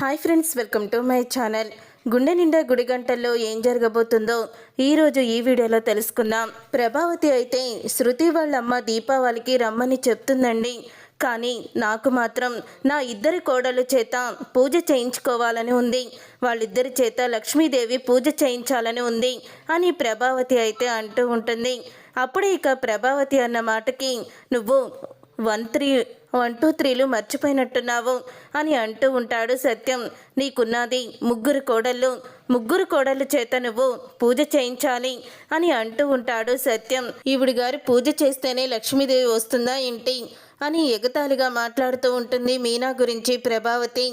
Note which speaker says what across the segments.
Speaker 1: Hi friends welcome to my channel గుండె నిండా గుడి గంటల్లో ఏం జరగబోతుందో ఈరోజు ఈ వీడియోలో తెలుసుకుందాం. ప్రభావతి అయితే శృతి వాళ్ళమ్మ దీపావళికి రమ్మని చెప్తుందండి. కానీ నాకు మాత్రం నా ఇద్దరి కోడలు చేత పూజ చేయించుకోవాలని ఉంది. వాళ్ళిద్దరి చేత లక్ష్మీదేవి పూజ చేయించాలని ఉంది అని ప్రభావతి అయితే అంటూ ఉంటుంది. అప్పుడే ఇక ప్రభావతి అన్న మాటకి నువ్వు వన్ త్రీ వన్ టూ త్రీలు మర్చిపోయినట్టున్నావు అని అంటూ ఉంటాడు సత్యం. నీకున్నది ముగ్గురు కోడళ్ళు ముగ్గురు కోడళ్ళ చేత నువ్వు పూజ చేయించాలి అని అంటూ ఉంటాడు సత్యం. ఈవిడి గారు పూజ చేస్తేనే లక్ష్మీదేవి వస్తుందా ఏంటి? అని ఎగతాళిగా మాట్లాడుతూ ఉంటుంది మీనా గురించి ప్రభావతి.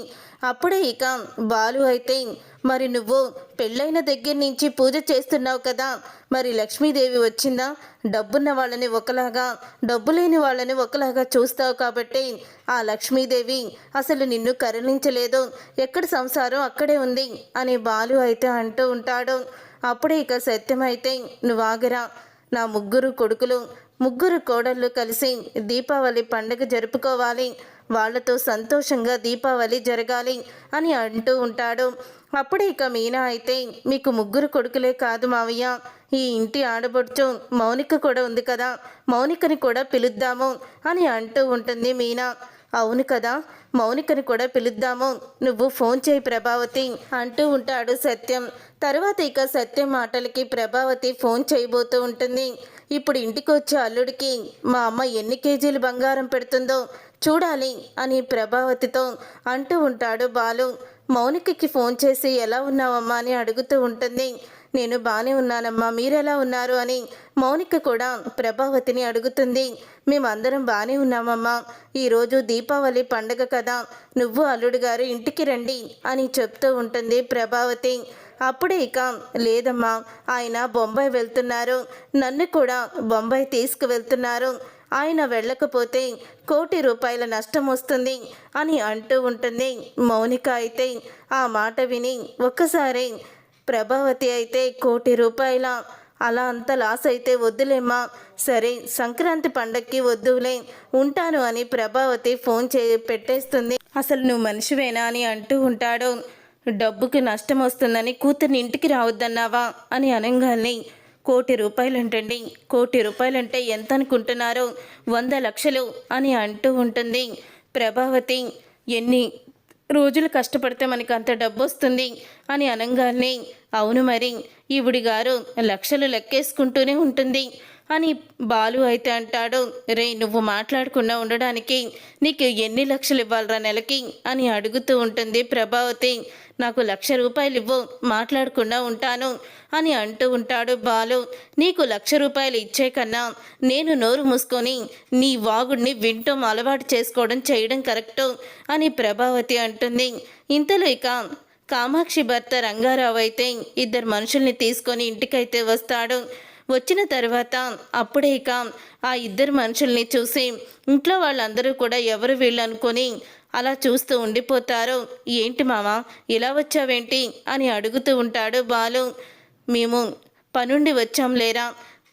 Speaker 1: అప్పుడే ఇక బాలు అయితే మరి నువ్వు పెళ్ళైన దగ్గర నుంచి పూజ చేస్తున్నావు కదా మరి లక్ష్మీదేవి వచ్చిందా? డబ్బున్న వాళ్ళని ఒకలాగా డబ్బు లేని వాళ్ళని ఒకలాగా చూస్తావు కాబట్టి ఆ లక్ష్మీదేవి అసలు నిన్ను కరుణించలేదు. ఎక్కడ సంసారం అక్కడే ఉంది అని బాలు అయితే అంటూ ఉంటాడు. అప్పుడే ఇక సత్యమైతే నువ్వు ఆగరా. నా ముగ్గురు కొడుకులు ముగ్గురు కోడళ్ళు కలిసి దీపావళి పండుగ జరుపుకోవాలి. వాళ్ళతో సంతోషంగా దీపావళి జరగాలి అని అంటూ ఉంటాడు. అప్పుడే ఇక మీనా అయితే మీకు ముగ్గురు కొడుకులే కాదు మావయ్య. ఈ ఇంటి ఆడబడుచు మౌనిక కూడా ఉంది కదా. మౌనికని కూడా పిలుద్దాము అని అంటూ ఉంటుంది మీనా. అవును కదా. మౌనికని కూడా పిలుద్దాము. నువ్వు ఫోన్ చేయి ప్రభావతి అంటూ ఉంటాడు సత్యం. తర్వాత ఇక సత్యం మాటలకి ప్రభావతి ఫోన్ చేయబోతూ ఉంటుంది. ఇప్పుడు ఇంటికి వచ్చే అల్లుడికి మా అమ్మ ఎన్ని కేజీలు బంగారం పెడుతుందో చూడాలి అని ప్రభావతితో అంటూ ఉంటాడు బాలు. మౌనికకి ఫోన్ చేసి ఎలా ఉన్నావమ్మా? అని అడుగుతూ ఉంటుంది. నేను బాగానే ఉన్నానమ్మా. మీరెలా ఉన్నారు? అని మౌనిక కూడా ప్రభావతిని అడుగుతుంది. మేమందరం బాగానే ఉన్నామమ్మా. ఈరోజు దీపావళి పండగ కదా. నువ్వు అల్లుడు గారు ఇంటికి రండి అని చెప్తూ ఉంటుంది ప్రభావతి. అప్పుడే ఇక లేదమ్మా ఆయన బొంబాయి వెళ్తున్నారు. నన్ను కూడా బొంబాయి తీసుకువెళ్తున్నారు. ఆయన వెళ్ళకపోతే కోటి రూపాయల నష్టం వస్తుంది అని అంటూ ఉంటుంది మౌనిక అయితే. ఆ మాట విని ఒక్కసారి ప్రభావతి అయితే కోటి రూపాయల అలా అంత లాస్ అయితే వద్దులేమ్మా. సరే సంక్రాంతి పండక్కి వద్దులే ఉంటాను అని ప్రభావతి ఫోన్ చే పెట్టేస్తుంది. అసలు నువ్వు మనిషివేనా అని అంటూ ఉంటాడు. డబ్బుకి నష్టం వస్తుందని కూతుర్ని ఇంటికి రావద్దన్నావా? అని అనగానే కోటి రూపాయలంటండి. కోటి రూపాయలంటే ఎంత అనుకుంటున్నారో వంద లక్షలు? అని అంటూ ఉంటుంది. ప్రభావతి ఎన్ని రోజులు కష్టపడితే మనకి అంత డబ్బు వస్తుంది అని అనగానే అవును మరి ఈవిడి గారు లక్షలు లెక్కేసుకుంటూనే ఉంటుంది. అని బాలు అయితే అంటాడు రే నువ్వు మాట్లాడకుండా ఉండడానికి నీకు ఎన్ని లక్షలు ఇవ్వాలరా నెలకి? అని అడుగుతూ ఉంటుంది ప్రభావతి. నాకు లక్ష రూపాయలు ఇవ్వు మాట్లాడకుండా ఉంటాను అని అంటూ ఉంటాడు బాలు. నీకు లక్ష రూపాయలు ఇచ్చే కన్నా నేను నోరు మూసుకొని నీ వాగుడిని వింటం అలవాటు చేసుకోవడం చేయడం కరెక్టు అని ప్రభావతి అంటుంది. ఇంతలో ఇక కామాక్షి భర్త రంగారావు అయితే ఇద్దరు మనుషుల్ని తీసుకొని ఇంటికైతే వస్తాడు. వచ్చిన తర్వాత అప్పుడే ఇక ఆ ఇద్దరు మనుషుల్ని చూసి ఇంట్లో వాళ్ళందరూ కూడా ఎవరు వీళ్ళనుకొని అలా చూస్తూ ఉండిపోతారు. ఏంటి మామ ఇలా వచ్చావేంటి? అని అడుగుతూ ఉంటాడు బాలు. మేము పనుండి వచ్చాం లేరా?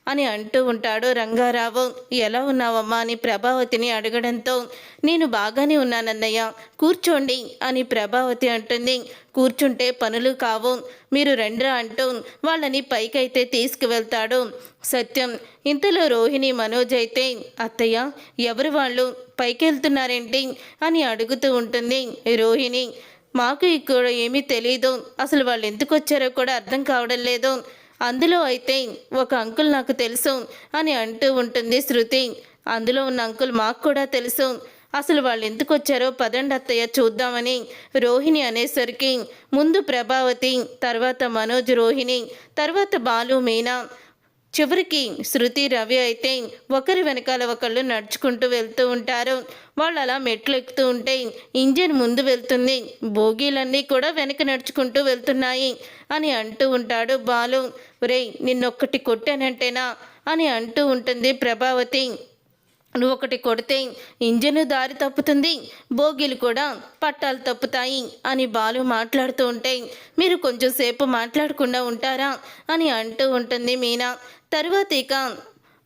Speaker 1: అని అంటూ ఉంటాడు. రంగారావు ఎలా ఉన్నావమ్మా? అని ప్రభావతిని అడగడంతో నేను బాగానే ఉన్నానన్నయ్య కూర్చోండి అని ప్రభావతి అంటుంది. కూర్చుంటే పనులు కావు. మీరు రెండ్రా అంటూ వాళ్ళని పైకైతే తీసుకువెళ్తాడు. సత్యం ఇంతలో రోహిణి మనోజ్ అయితే అత్తయ్య ఎవరు వాళ్ళు? పైకి వెళ్తున్నారేంటి అని అడుగుతూ ఉంటుంది రోహిణి. మాకు ఇక్కడ ఏమీ తెలియదు అసలు వాళ్ళు ఎందుకు వచ్చారో కూడా అర్థం కావడం లేదు. అందులో అయితే ఒక అంకుల్ నాకు తెలుసు అని అంటూ ఉంటుంది శృతి. అందులో ఉన్న అంకుల్ మాకు కూడా తెలుసు. అసలు వాళ్ళు ఎందుకు వచ్చారో పదండి అత్తయ్య చూద్దామని. రోహిణి అనేసరికి ముందు ప్రభావతి తర్వాత మనోజ్ రోహిణి తర్వాత బాలు మీనా. చివరికి శృతి రవి అయితే ఒకరి వెనకాల ఒకళ్ళు నడుచుకుంటూ వెళ్తూ ఉంటారు. వాళ్ళు అలా మెట్లు ఎక్కుతూ ఉంటే ఇంజిన్ ముందు వెళ్తుంది. బోగీలన్నీ కూడా వెనక నడుచుకుంటూ వెళ్తున్నాయి అని అంటూ ఉంటాడు బాలు. రే నిన్నొక్కటి కొట్టానంటేనా? అని అంటూ ఉంటుంది ప్రభావతి. నువ్వు ఒకటి కొడితే ఇంజను దారి తప్పుతుంది బోగిలు కూడా పట్టాలు తప్పుతాయి అని బాలు మాట్లాడుతూ ఉంటే మీరు కొంచెం సేపు మాట్లాడకుండా ఉంటారా అని అంటూ ఉంటుంది మీనా. తర్వాత ఇక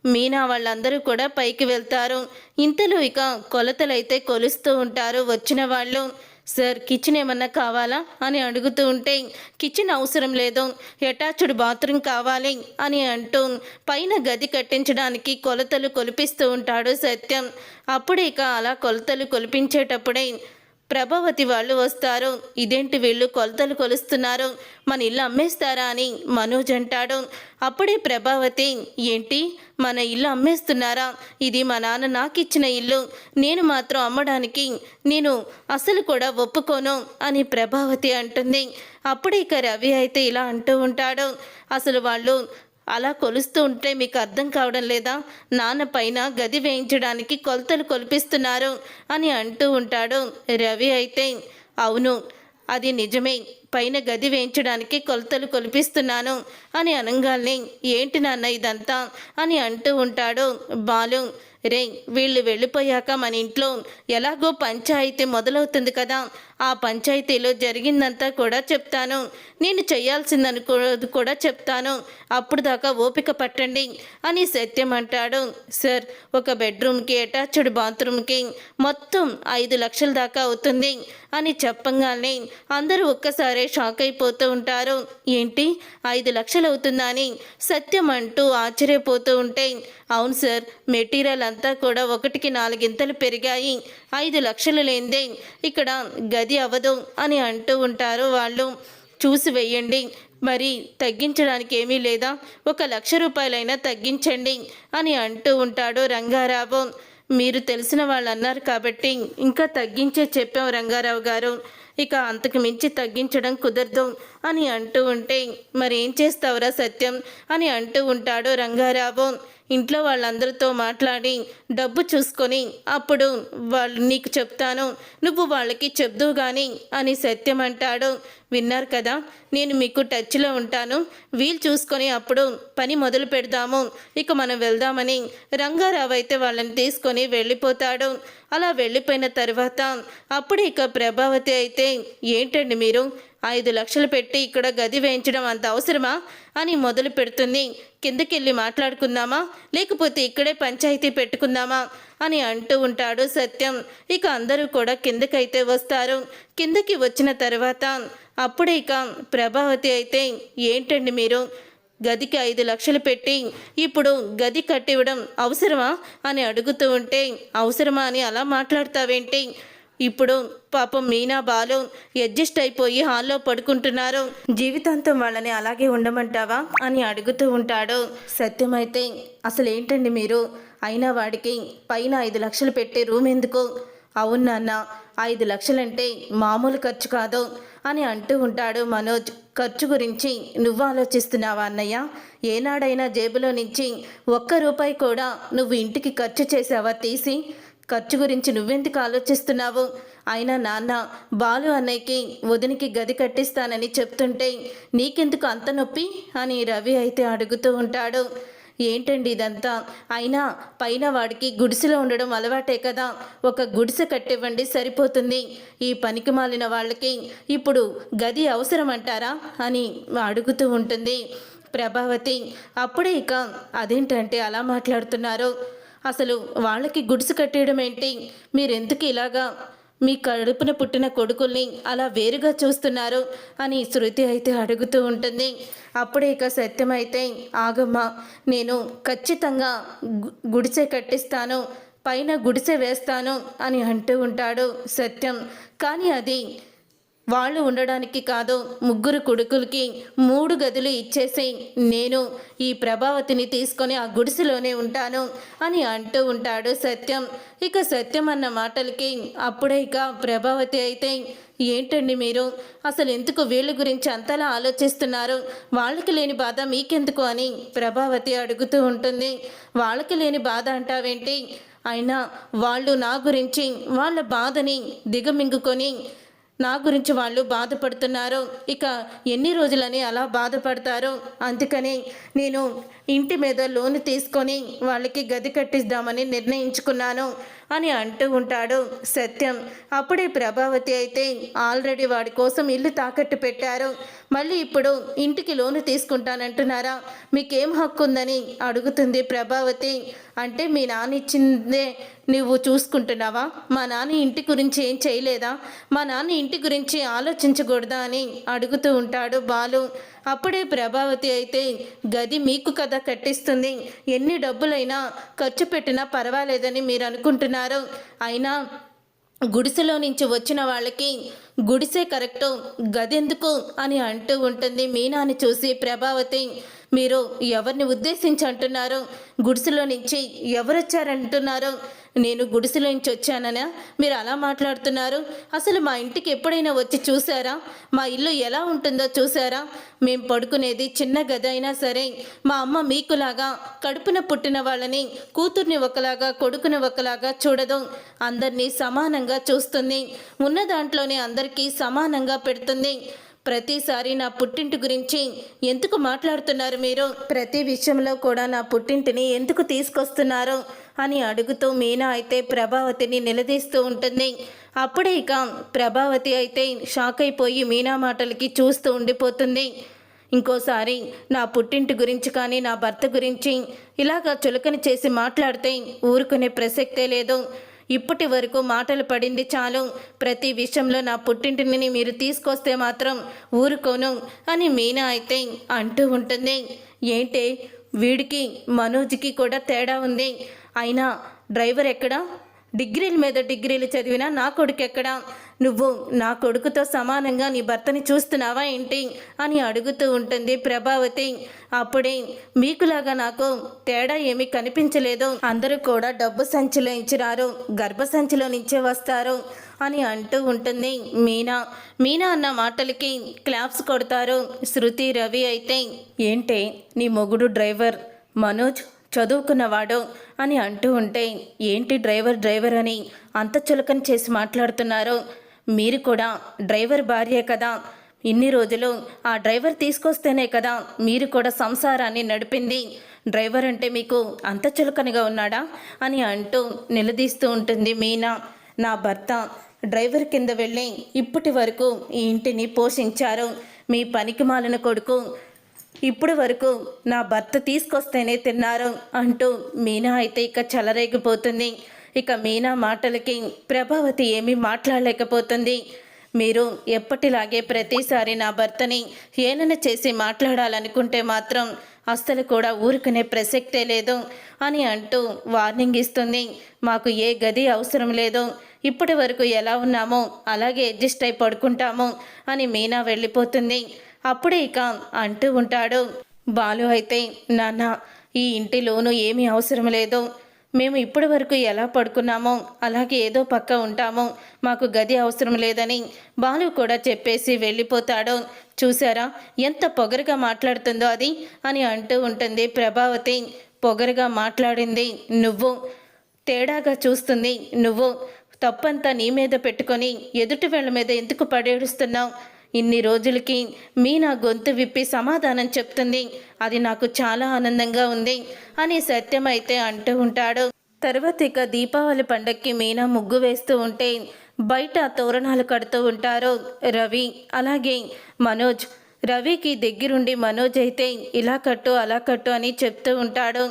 Speaker 1: మీనా వాళ్ళందరూ కూడా పైకి వెళ్తారు. ఇంతలో ఇక కొలతలైతే కొలుస్తూ ఉంటారు వచ్చిన వాళ్ళు. సార్ కిచెన్ ఏమన్నా కావాలా? అని అడుగుతూ ఉంటే కిచెన్ అవసరం లేదు. అటాచ్డ్ బాత్రూమ్ కావాలి అని అంటూ పైన గది కట్టించడానికి కొలతలు కొలిపిస్తూ ఉంటాడు సత్యం. అప్పుడే ఇక అలా కొలతలు కొలిపించేటప్పుడే ప్రభావతి వాళ్ళు వస్తారు. ఇదేంటి వీళ్ళు కొలతలు కొలుస్తున్నారు? మన ఇల్లు అమ్మేస్తారా అని మనోజ్ అంటాడు. అప్పుడే ప్రభావతి ఏంటి? మన ఇల్లు అమ్మేస్తున్నారా? ఇది మా నాన్న నాకు ఇచ్చిన ఇల్లు. నేను మాత్రం అమ్మడానికి నేను అసలు కూడా ఒప్పుకోను అని ప్రభావతి అంటుంది. అప్పుడే ఇక రవి అయితే ఇలా అంటూ ఉంటాడు. అసలు వాళ్ళు అలా కొలుస్తూ ఉంటే మీకు అర్థం కావడం లేదా? నాన్న పైన గది వేయించడానికి కొలతలు కొలిపిస్తున్నారు అని అంటూ ఉంటాడు రవి అయితే. అవును అది నిజమే. పైన గది వేయించడానికి కొలతలు కొలిపిస్తున్నాను అని అనగానే ఏంటి నాన్న ఇదంతా? అని అంటూ ఉంటాడు బాలు. రే వీళ్ళు వెళ్ళిపోయాక మన ఇంట్లో ఎలాగో పంచాయతీ మొదలవుతుంది కదా. ఆ పంచాయతీలో జరిగిందంతా కూడా చెప్తాను. నేను చేయాల్సిందనుకోది కూడా చెప్తాను. అప్పుడు దాకా ఓపిక పట్టండి అని సత్యం అంటాడు. సార్ ఒక బెడ్రూమ్కి అటాచ్డ్ బాత్రూమ్కి మొత్తం ఐదు లక్షల దాకా అవుతుంది అని చెప్పంగానే అందరూ ఒక్కసారే షాక్ అయిపోతూ ఉంటారు. ఏంటి? ఐదు లక్షలు అవుతుందా అని సత్యం అంటూ ఆశ్చర్యపోతూ ఉంటే అవును సార్ మెటీరియల్ అంతా కూడా ఒకటికి నాలుగింతలు పెరిగాయి. ఐదు లక్షలు లేనిదే ఇక్కడ గది అవ్వదు అని అంటూ ఉంటారు. వాళ్ళు చూసి వెయ్యండి మరి తగ్గించడానికి ఏమీ లేదా. ఒక లక్ష రూపాయలైనా తగ్గించండి అని అంటూ ఉంటాడు రంగారావు. మీరు తెలిసిన వాళ్ళు అన్నారు కాబట్టి ఇంకా తగ్గించే చెప్పాం రంగారావు గారు. ఇక అంతకు మించి తగ్గించడం కుదరదు అని అంటూ ఉంటే మరి ఏం చేస్తావురా సత్యం? అని అంటూ ఉంటాడు రంగారావు. ఇంట్లో వాళ్ళందరితో మాట్లాడి డబ్బు చూసుకొని అప్పుడు వాళ్ళు నీకు చెప్తాను నువ్వు వాళ్ళకి చెప్దు కానీ అని సత్యం అంటాడు విన్నారు కదా నేను మీకు టచ్లో ఉంటాను వీలు చూసుకొని అప్పుడు పని మొదలు పెడదాము ఇక మనం వెళ్దామని రంగారావు అయితే వాళ్ళని తీసుకొని వెళ్ళిపోతాడు. అలా వెళ్ళిపోయిన తర్వాత అప్పుడు ఇక ప్రభావతి అయితే ఏంటండి మీరు? ఐదు లక్షలు పెట్టి ఇక్కడ గది వేయించడం అంత అవసరమా అని మొదలు పెడుతుంది. కిందకెళ్ళి మాట్లాడుకుందామా? లేకపోతే ఇక్కడే పంచాయతీ పెట్టుకుందామా? అని అంటూ ఉంటాడు సత్యం. ఇక అందరూ కూడా కిందకైతే వస్తారు. కిందకి వచ్చిన తర్వాత అప్పుడే ఇక ప్రభావతి అయితే ఏంటండి మీరు? గదికి ఐదు లక్షలు పెట్టి ఇప్పుడు గది కట్టివ్వడం అవసరమా? అని అడుగుతూ ఉంటే అవసరమా? అని అలా మాట్లాడతావేంటి? ఇప్పుడు పాపం మీనా బాలు అడ్జస్ట్ అయిపోయి హాల్లో పడుకుంటున్నారు. జీవితాంతం వాళ్ళని అలాగే ఉండమంటావా అని అడుగుతూ ఉంటాడు. సత్యమైతే అసలు ఏంటండి మీరు? అయినా వాడికి పైన ఐదు లక్షలు పెట్టే రూమ్ ఎందుకు? అవును నాన్న ఐదు లక్షలంటే మామూలు ఖర్చు కాదు అని అంటూ ఉంటాడు మనోజ్. ఖర్చు గురించి నువ్వు ఆలోచిస్తున్నావా అన్నయ్య? ఏనాడైనా జేబులో నుంచి ఒక్క రూపాయి కూడా నువ్వు ఇంటికి ఖర్చు చేసావా తీసి? ఖర్చు గురించి నువ్వెందుకు ఆలోచిస్తున్నావు? అయినా నాన్న బాలు అన్నయ్యకి వదినికి గది కట్టిస్తానని చెప్తుంటే నీకెందుకు అంత నొప్పి? అని రవి అయితే అడుగుతూ ఉంటాడు. ఏంటండి ఇదంతా? అయినా పైన వాడికి గుడిసెలో ఉండడం అలవాటే కదా. ఒక గుడిసె కట్టివ్వండి సరిపోతుంది. ఈ పనికి మాలిన వాళ్ళకి ఇప్పుడు గది అవసరం అంటారా అని అడుగుతూ ఉంటుంది. ప్రభావతి అప్పుడే ఇక అదేంటంటే అలా మాట్లాడుతున్నారు. అసలు వాళ్ళకి గుడిసె కట్టేయడం ఏంటి? మీరెందుకు ఇలాగా మీ కడుపున పుట్టిన కొడుకుల్ని అలా వేరుగా చూస్తున్నారు అని శృతి అయితే అడుగుతూ ఉంటుంది. అప్పుడే ఇక సత్యమైతే ఆగమ్మా నేను ఖచ్చితంగా గుడిసె కట్టిస్తాను పైన గుడిసె వేస్తాను అని అంటూ ఉంటాడు సత్యం. కానీ అది వాళ్ళు ఉండడానికి కాదు ముగ్గురు కొడుకులకి మూడు గదులు ఇచ్చేసి నేను ఈ ప్రభావతిని తీసుకొని ఆ గుడిసెలోనే ఉంటాను అని అంటూ ఉంటాడు సత్యం. ఇక సత్యం అన్న మాటలకి అప్పుడే ఇక ప్రభావతి అయితే ఏంటండి మీరు? అసలు ఎందుకు వీళ్ళ గురించి అంతలా ఆలోచిస్తున్నారు? వాళ్ళకి లేని బాధ మీకెందుకు? అని ప్రభావతి అడుగుతూ ఉంటుంది. వాళ్ళకి లేని బాధ అంటావేంటి? అయినా వాళ్ళు నా గురించి వాళ్ళ బాధని దిగమింగుకొని నా గురించి వాళ్ళు బాధపడుతున్నారు. ఇక ఎన్ని రోజులని అలా బాధపడతారో? అందుకని నేను ఇంటి మీద లోన్ తీసుకొని వాళ్ళకి గది కట్టిద్దామని నిర్ణయించుకున్నాను అని అంటూ ఉంటాడు సత్యం. అప్పుడే ప్రభావతి అయితే ఆల్రెడీ వాడి కోసం ఇల్లు తాకట్టు పెట్టారు. మళ్ళీ ఇప్పుడు ఇంటికి లోను తీసుకుంటానంటున్నారా? మీకేం హక్కు ఉందని అడుగుతుంది ప్రభావతి. అంటే మీ నాన్న ఇచ్చిందే నువ్వు చూసుకుంటున్నావా? మా నాన్న ఇంటి గురించి ఏం చేయలేదా? మా నాన్న ఇంటి గురించి ఆలోచించకూడదా అని అడుగుతూ ఉంటాడు బాలు. అప్పుడే ప్రభావతి అయితే గది మీకు కదా కట్టిస్తుంది. ఎన్ని డబ్బులైనా ఖర్చు పెట్టినా పర్వాలేదని మీరు అనుకుంటున్నారు. అయినా గుడిసెలో నుంచి వచ్చిన వాళ్ళకి గుడిసే కరెక్టు గదెందుకు? అని అంటూ ఉంటుంది మీనాని చూసి ప్రభావతి. మీరు ఎవరిని ఉద్దేశించి అంటున్నారు? గుడిసెలో నుంచి ఎవరొచ్చారంటున్నారు? నేను గుడిసెలో నుంచి వచ్చాననా? మీరు అలా మాట్లాడుతున్నారు. అసలు మా ఇంటికి ఎప్పుడైనా వచ్చి చూసారా మా ఇల్లు ఎలా ఉంటుందో చూసారా మేము పడుకునేది చిన్న గది అయినా సరే మా అమ్మ మీకులాగా కడుపున పుట్టిన వాళ్ళని కూతుర్ని ఒకలాగా కొడుకుని ఒకలాగా చూడదు అందరినీ సమానంగా చూస్తుంది. ఉన్న దాంట్లోనే అందరికీ సమానంగా పెడుతుంది. ప్రతిసారి నా పుట్టింటి గురించి ఎందుకు మాట్లాడుతున్నారు మీరు? ప్రతి విషయంలో కూడా నా పుట్టింటిని ఎందుకు తీసుకొస్తున్నారు? అని అడుగుతూ మీనా అయితే ప్రభావతిని నిలదీస్తూ ఉంటుంది. అప్పుడే ఇక ప్రభావతి అయితే షాక్ అయిపోయి మీనా మాటలకి చూస్తూ ఉండిపోతుంది. ఇంకోసారి నా పుట్టింటి గురించి కానీ నా భర్త గురించి ఇలాగా చులకని చేసి మాట్లాడితే ఊరుకునే ప్రసక్తే లేదు. ఇప్పటి వరకు మాటలు పడింది చాలు. ప్రతి విషయంలో నా పుట్టింటిని మీరు తీసుకొస్తే మాత్రం ఊరుకోను అని మీనా అయితే అంటూ ఉంటుంది. ఏంటి వీడికి మనోజ్కి కూడా తేడా ఉంది. అయినా డ్రైవర్ ఎక్కడా? డిగ్రీల మీద డిగ్రీలు చదివినా నా కొడుకు ఎక్కడా? నువ్వు నా కొడుకుతో సమానంగా నీ భర్తని చూస్తున్నావా ఏంటి? అని అడుగుతూ ఉంటుంది ప్రభావతి. అప్పుడే మీకులాగా నాకు తేడా ఏమీ కనిపించలేదు. అందరూ కూడా డబ్బు సంచిలో ఇచ్చినారు గర్భ సంచిలో నుంచే వస్తారు అని అంటూ ఉంటుంది మీనా. మీనా అన్న మాటలకి క్లాప్స్ కొడతారు. శృతి రవి అయితే ఏంటే నీ మొగుడు డ్రైవర్? మనోజ్ చదువుకున్నవాడు అని అంటూ ఉంటే ఏంటి డ్రైవర్ డ్రైవర్ అని అంత చులకన చేసి మాట్లాడుతున్నారు? మీరు కూడా డ్రైవర్ భార్యే కదా. ఇన్ని రోజులు ఆ డ్రైవర్ తీసుకొస్తేనే కదా మీరు కూడా సంసారాన్ని నడిపింది. డ్రైవర్ అంటే మీకు అంత చులకనగా ఉన్నాడా? అని అంటూ నిలదీస్తూ ఉంటుంది మీనా. నా భర్త డ్రైవర్ కింద వెళ్ళి ఇప్పటి వరకు ఈ ఇంటిని పోషించారు. మీ పనికి మాలిన కొడుకు ఇప్పుడు వరకు నా భర్త తీసుకొస్తేనే తిన్నారు అంటూ మీనా అయితే ఇక చెలరేగిపోతుంది. ఇక మీనా మాటలకి ప్రభావతి ఏమీ మాట్లాడలేకపోతుంది. మీరు ఎప్పటిలాగే ప్రతిసారి నా భర్తని ఏనన చేసి మాట్లాడాలనుకుంటే మాత్రం అస్సలు కూడా ఊరుకునే ప్రసక్తే లేదు అని అంటూ వార్నింగ్ ఇస్తుంది. మాకు ఏ గది అవసరం లేదు. ఇప్పటి వరకు ఎలా ఉన్నామో అలాగే అడ్జస్ట్ అయి పడుకుంటాము అని మీనా వెళ్ళిపోతుంది. అప్పుడే ఇక అంటూ ఉంటాడు. బాలు అయితే నాన్న ఈ ఇంటి లోను ఏమీ అవసరం లేదు. మేము ఇప్పటి వరకు ఎలా పడుకున్నామో అలాగే ఏదో పక్క ఉంటామో మాకు గది అవసరం లేదని బాలు కూడా చెప్పేసి వెళ్ళిపోతాడు. చూసారా ఎంత పొగరుగా మాట్లాడుతుందో అది అని అంటూ ఉంటుంది ప్రభావతి. పొగరుగా మాట్లాడింది నువ్వు. తేడాగా చూస్తుంది నువ్వు. తప్పంతా నీ మీద పెట్టుకొని ఎదుటి వాళ్ళ మీద ఎందుకు పడేడుస్తున్నావు? ఇన్ని రోజులకి మీ నా గొంతు విప్పి సమాధానం చెప్తుంది. అది నాకు చాలా ఆనందంగా ఉంది అని సత్యం అయితే అంటూ ఉంటాడు. తర్వాత ఇక దీపావళి పండక్కి మీనా ముగ్గు వేస్తూ ఉంటే బయట తోరణాలు కడుతూ ఉంటారు రవి. అలాగే మనోజ్. రవికి దగ్గరుండి మనోజ్ అయితే ఇలా కట్టు అలా కట్టు అని చెప్తూ ఉంటాడు.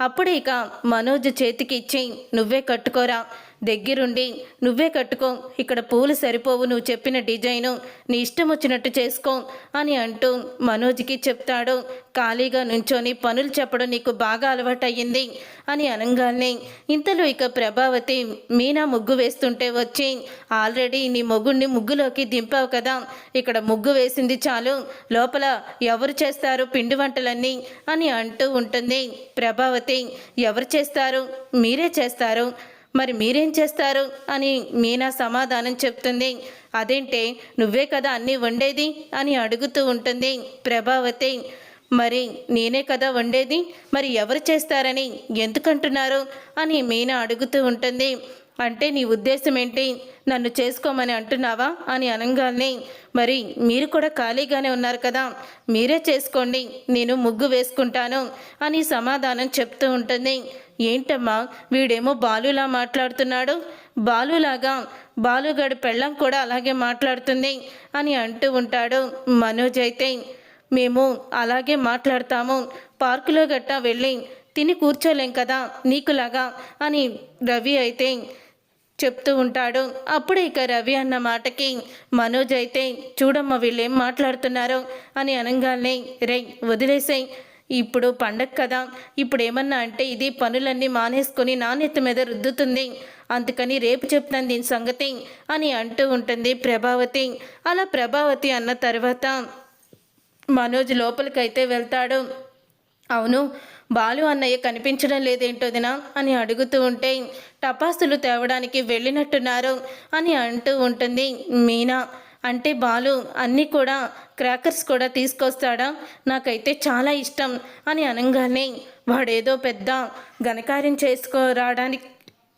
Speaker 1: అప్పుడు ఇక మనోజ్ చేతికి ఇచ్చి నువ్వే కట్టుకోరా. దగ్గరుండి నువ్వే కట్టుకో ఇక్కడ పూలు సరిపోవు నువ్వు చెప్పిన డిజైను నీ ఇష్టం వచ్చినట్టు చేసుకో అని అంటూ మనోజ్కి చెప్తాడు. ఖాళీగా నుంచొని పనులు చెప్పడం నీకు బాగా అలవాటయ్యింది అని అనగానే ఇంతలో ఇక ప్రభావతి మీనా ముగ్గు వేస్తుంటే వచ్చి ఆల్రెడీ నీ మొగ్గుడిని ముగ్గులోకి దింపావు కదా ఇక్కడ ముగ్గు వేసింది చాలు లోపల ఎవరు చేస్తారు పిండి వంటలన్నీ అని అంటూ ఉంటుంది. ప్రభావతి ఎవరు చేస్తారు? మీరే చేస్తారు మరి మీరేం చేస్తారు? అని మీనా సమాధానం చెప్తుంది. అదేంటే నువ్వే కదా అన్నీ వండేది? అని అడుగుతూ ఉంటుంది ప్రభావతి. మరి నేనే కదా వండేది? మరి ఎవరు చేస్తారని ఎందుకంటున్నారు? అని మీనా అడుగుతూ ఉంటుంది. అంటే నీ ఉద్దేశం ఏంటి నన్ను చేసుకోమని అంటున్నావా? అని అనగానే మరి మీరు కూడా ఖాళీగానే ఉన్నారు కదా? మీరే చేసుకోండి. నేను ముగ్గు వేసుకుంటాను అని సమాధానం చెప్తూ ఉంటుంది. ఏంటమ్మా? వీడేమో బాలులా మాట్లాడుతున్నాడు. బాలులాగా బాలుగాడి పెళ్ళం కూడా అలాగే మాట్లాడుతుంది అని అంటూ ఉంటాడు మనోజ్ అయితే. మేము అలాగే మాట్లాడతాము. పార్కులో గట్టా వెళ్ళి తిని కూర్చోలేం కదా? నీకులాగా అని రవి అయితే. చెప్తూ ఉంటాడు. అప్పుడే ఇక రవి అన్న మాటకి మనోజ్ అయితే చూడమ్మ వీళ్ళేం మాట్లాడుతున్నారో? అని అనగానే రే వదిలేసాయి. ఇప్పుడు పండగ కదా. ఇప్పుడు ఏమన్నా అంటే ఇది పనులన్నీ మానేసుకొని నాణ్యత మీద రుద్దుతుంది. అందుకని రేపు చెప్తాను దీని సంగతి అని అంటూ ఉంటుంది ప్రభావతి. అలా ప్రభావతి అన్న తర్వాత మనోజ్ లోపలికైతే వెళ్తాడు. అవును బాలు అన్నయ్య కనిపించడం లేదేంటోదినా అని అడుగుతూ ఉంటే టపాసులు తేవడానికి వెళ్ళినట్టున్నారు అని అంటూ ఉంటుంది మీనా. అంటే బాలు అన్నీ కూడా క్రాకర్స్ కూడా తీసుకొస్తాడా? నాకైతే చాలా ఇష్టం అని అనగానే వాడేదో పెద్ద ఘనకార్యం చేసుకోరాడానికి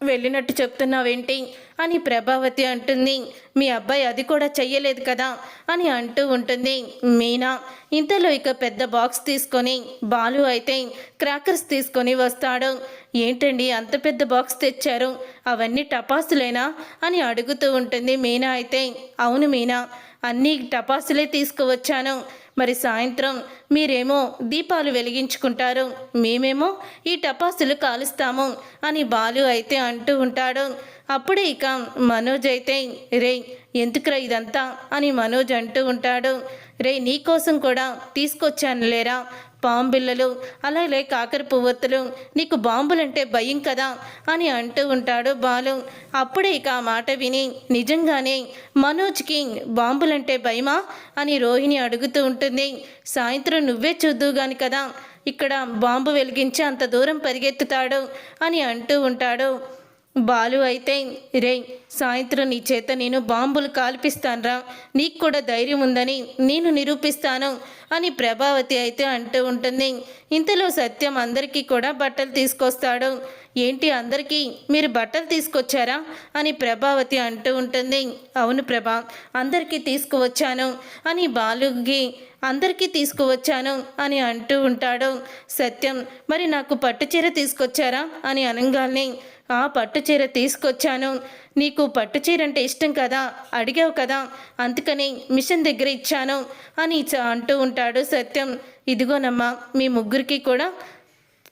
Speaker 1: వెళ్ళినట్టు చెప్తున్నావేంటి? అని ప్రభావతి అంటుంది. మీ అబ్బాయి అది కూడా చెయ్యలేదు కదా? అని అంటూ ఉంటుంది. మీనా ఇంతలో ఇక పెద్ద బాక్స్ తీసుకొని బాలు అయితే క్రాకర్స్ తీసుకొని వస్తాడు. ఏంటండి అంత పెద్ద బాక్స్ తెచ్చారు? అవన్నీ టపాసులేనా? అని అడుగుతూ ఉంటుంది మీనా అయితే. అవును మీనా అన్నీ టపాసులే తీసుకువచ్చాను. మరి సాయంత్రం మీరేమో దీపాలు వెలిగించుకుంటారు మేమేమో ఈ టపాసులు కాలుస్తాము అని బాలు అయితే అంటూ ఉంటాడు. అప్పుడే ఇక మనోజ్ అయితే రే ఎందుకురా ఇదంతా? అని మనోజ్ అంటూ ఉంటాడు. రే నీకోసం కూడా తీసుకొచ్చాను లేరా పాంబిళ్ళలు అలాగే కాకర పువ్వొత్తులు. నీకు బాంబులంటే భయం కదా? అని అంటూ ఉంటాడు బాలు. అప్పుడే ఇక ఆ మాట విని నిజంగానే మనోజ్కి బాంబులంటే భయమా? అని రోహిణి అడుగుతూ ఉంటుంది. సాయంత్రం నువ్వే చూద్దువుగాని కదా? ఇక్కడ బాంబు వెలిగించి అంత దూరం పరిగెత్తుతాడు అని అంటూ ఉంటాడు. బాలు అయితే రే సాయంత్రం నీ చేత నేను బాంబులు కాల్పిస్తానరా. నీకు కూడా ధైర్యం ఉందని నేను నిరూపిస్తాను అని ప్రభావతి అయితే అంటూ ఉంటుంది. ఇంతలో సత్యం అందరికీ కూడా బట్టలు తీసుకొస్తాడు. ఏంటి అందరికీ? మీరు బట్టలు తీసుకొచ్చారా? అని ప్రభావతి అంటూ ఉంటుంది. అవును ప్రభా అందరికీ తీసుకువచ్చాను అని బాలుకి అందరికీ తీసుకువచ్చాను అని అంటూ ఉంటాడు. సత్యం మరి నాకు పట్టుచీర తీసుకొచ్చారా? అని అనగానే ఆ పట్టు చీర తీసుకొచ్చాను. నీకు పట్టు చీర అంటే ఇష్టం కదా? అడిగావు కదా? అందుకని మిషన్ దగ్గర ఇచ్చాను అని అంటూ ఉంటాడు సత్యం. ఇదిగోనమ్మా మీ ముగ్గురికి కూడా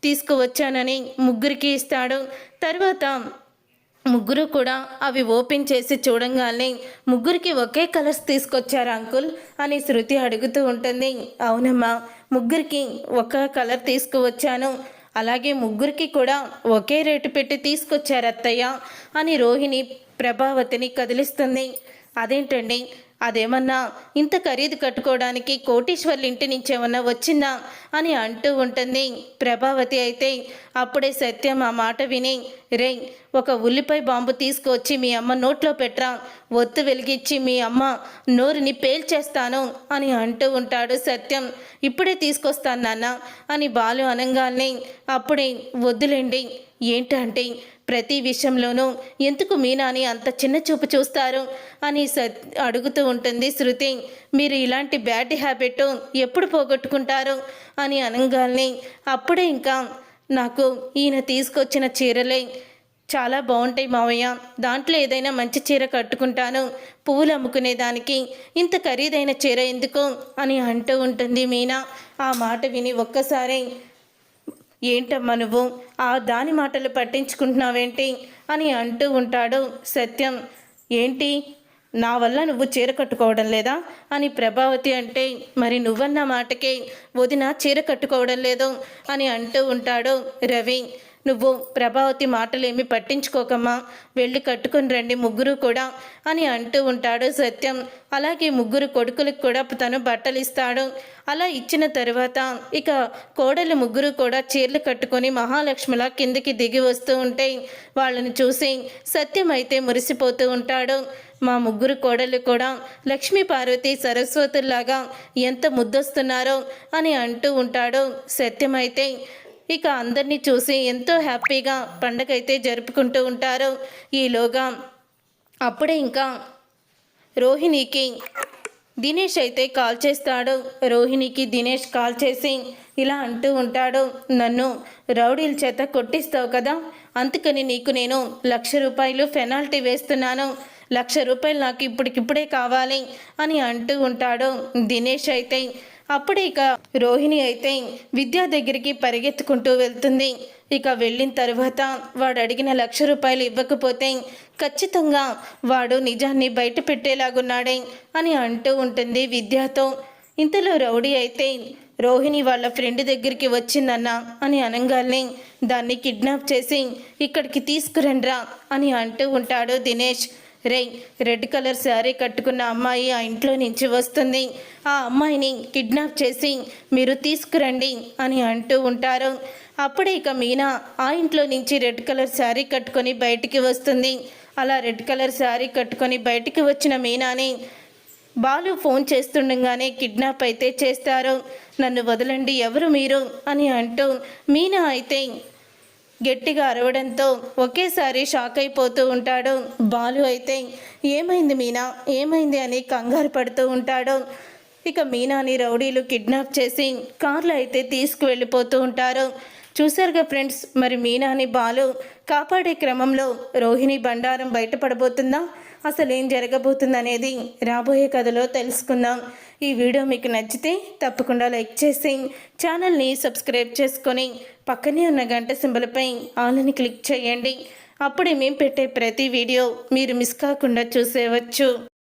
Speaker 1: తీసుకువచ్చానని ముగ్గురికి ఇస్తాడు. తర్వాత ముగ్గురు కూడా అవి ఓపెన్ చేసి చూడంగానే ముగ్గురికి ఒకే కలర్స్ తీసుకొచ్చారు అంకుల్ అని శృతి అడుగుతూ ఉంటుంది. అవునమ్మా ముగ్గురికి ఒక కలర్ తీసుకువచ్చాను. అలాగే ముగ్గురికి కూడా ఒకే రేటు పెట్టి తీసుకొచ్చారు అత్తయ్య అని రోహిణి ప్రభావతిని కదిలిస్తుంది. అదేంటండి? అదేమన్నా ఇంత ఖరీదు కట్టుకోవడానికి కోటీశ్వర్ల ఇంటి నుంచి ఏమన్నా వచ్చిందా అని అంటూ ఉంటుంది. ప్రభావతి అయితే అప్పుడే సత్యం ఆ మాట విని రే ఒక ఉల్లిపాయ బాంబు తీసుకొచ్చి మీ అమ్మ నోట్లో పెట్టరా ఒత్తు వెలిగించి మీ అమ్మ నోరుని పేల్చేస్తాను అని అంటూ ఉంటాడు సత్యం. ఇప్పుడే తీసుకొస్తాను నాన్న అని బాలు అనగానే అప్పుడే వద్దులేండి. ఏంటంటే ప్రతి విషయంలోనూ ఎందుకు మీనాని అంత చిన్న చూపు చూస్తారు అని అడుగుతూ ఉంటుంది శృతి. మీరు ఇలాంటి బ్యాడ్ హ్యాబిట్ ఎప్పుడు పోగొట్టుకుంటారు? అని అనగానే అప్పుడే ఇంకా నాకు ఈయన తీసుకొచ్చిన చీరలే చాలా బాగుంటాయి మావయ్య. దాంట్లో ఏదైనా మంచి చీర కట్టుకుంటాను పువ్వులు అమ్ముకునే దానికి. ఇంత ఖరీదైన చీర ఎందుకు? అని అంటూ ఉంటుంది మీనా. ఆ మాట విని ఒక్కసారి ఏంటమ్మా నువ్వు? ఆ దాని మాటలు పట్టించుకుంటున్నావేంటి? అని అంటూ ఉంటాడు సత్యం. ఏంటి? నా వల్ల నువ్వు చీర కట్టుకోవడం లేదా? అని ప్రభావతి అంటే మరి నువ్వన్న మాటకే వదిన చీర కట్టుకోవడం లేదు అని అంటూ ఉంటాడు రవి. నువ్వు ప్రభావతి మాటలేమి పట్టించుకోకమ్మా. వెళ్ళి కట్టుకుని రండి ముగ్గురు కూడా అని అంటూ ఉంటాడు సత్యం. అలాగే ముగ్గురు కొడుకులకు కూడా తను బట్టలు ఇస్తాడు అలా ఇచ్చిన తర్వాత ఇక కోడలు ముగ్గురు కూడా చీరలు కట్టుకొని మహాలక్ష్మిలా కిందికి దిగి వస్తూ ఉంటే వాళ్ళని చూసి సత్యం అయితే మురిసిపోతూ ఉంటాడు. మా ముగ్గురు కోడలు కూడా లక్ష్మీ పార్వతి సరస్వతుల్లాగా ఎంత ముద్దొస్తున్నారో అని అంటూ ఉంటాడు సత్యమైతే ఇక అందరినీ చూసి ఎంతో హ్యాపీగా పండగ అయితే జరుపుకుంటూ ఉంటారు. ఈలోగా అప్పుడే ఇంకా రోహిణికి దినేష్ అయితే కాల్ చేస్తాడు. రోహిణికి దినేష్ కాల్ చేసి ఇలా అంటూ ఉంటాడు. నన్ను రౌడీల చేత కొట్టిస్తావు కదా అందుకని నీకు నేను లక్ష రూపాయలు పెనాల్టీ వేస్తున్నాను. లక్ష రూపాయలు నాకు ఇప్పటికిప్పుడే కావాలి అని అంటూ ఉంటాడు. దినేష్ అయితే అప్పుడే ఇక రోహిణి అయితే విద్యా దగ్గరికి పరిగెత్తుకుంటూ వెళ్తుంది. ఇక వెళ్ళిన తర్వాత వాడు అడిగిన లక్ష రూపాయలు ఇవ్వకపోతే ఖచ్చితంగా వాడు నిజాన్ని బయట పెట్టేలాగున్నాడే అని అంటూ ఉంటుంది విద్యాతో. ఇంతలో రౌడీ అయితే రోహిణి వాళ్ళ ఫ్రెండ్ దగ్గరికి వచ్చిందన్న అని అనగానే దాన్ని కిడ్నాప్ చేసి ఇక్కడికి తీసుకురండ్రా అని అంటూ ఉంటాడు దినేష్. రే రెడ్ కలర్ శారీ కట్టుకున్న అమ్మాయి ఆ ఇంట్లో నుంచి వస్తుంది. ఆ అమ్మాయిని కిడ్నాప్ చేసి మీరు తీసుకురండి అని అంటూ ఉంటారు. అప్పుడే ఇక మీనా ఆ ఇంట్లో నుంచి రెడ్ కలర్ శారీ కట్టుకొని బయటికి వస్తుంది. అలా రెడ్ కలర్ శారీ కట్టుకొని బయటికి వచ్చిన మీనాని బాలు ఫోన్ చేస్తుండగానే కిడ్నాప్ అయితే చేస్తారు. నన్ను వదలండి ఎవరు మీరు? అని అంటూ మీనా అయితే గట్టిగా అరవడంతో ఒకేసారి షాక్ అయిపోతూ ఉంటాడు. బాలు అయితే ఏమైంది మీనా? ఏమైంది? అని కంగారు పడుతూ ఉంటాడు. ఇక మీనాని రౌడీలు కిడ్నాప్ చేసి కార్లో అయితే తీసుకువెళ్ళిపోతూ ఉంటారు. చూసారుగా ఫ్రెండ్స్ మరి మీనాని బాలు కాపాడే క్రమంలో రోహిణి బండారం బయటపడబోతుందా? అసలు ఏం జరగబోతుందనేది రాబోయే కథలో తెలుసుకుందాం. ఈ వీడియో మీకు నచ్చితే తప్పకుండా లైక్ చేసి ఛానల్ని సబ్స్క్రైబ్ చేసుకొని పక్కనే ఉన్న గంట సింబలపై ఆల్ని క్లిక్ చేయండి. అప్పుడే మేము పెట్టే ప్రతి వీడియో మీరు మిస్ కాకుండా చూసేవచ్చు.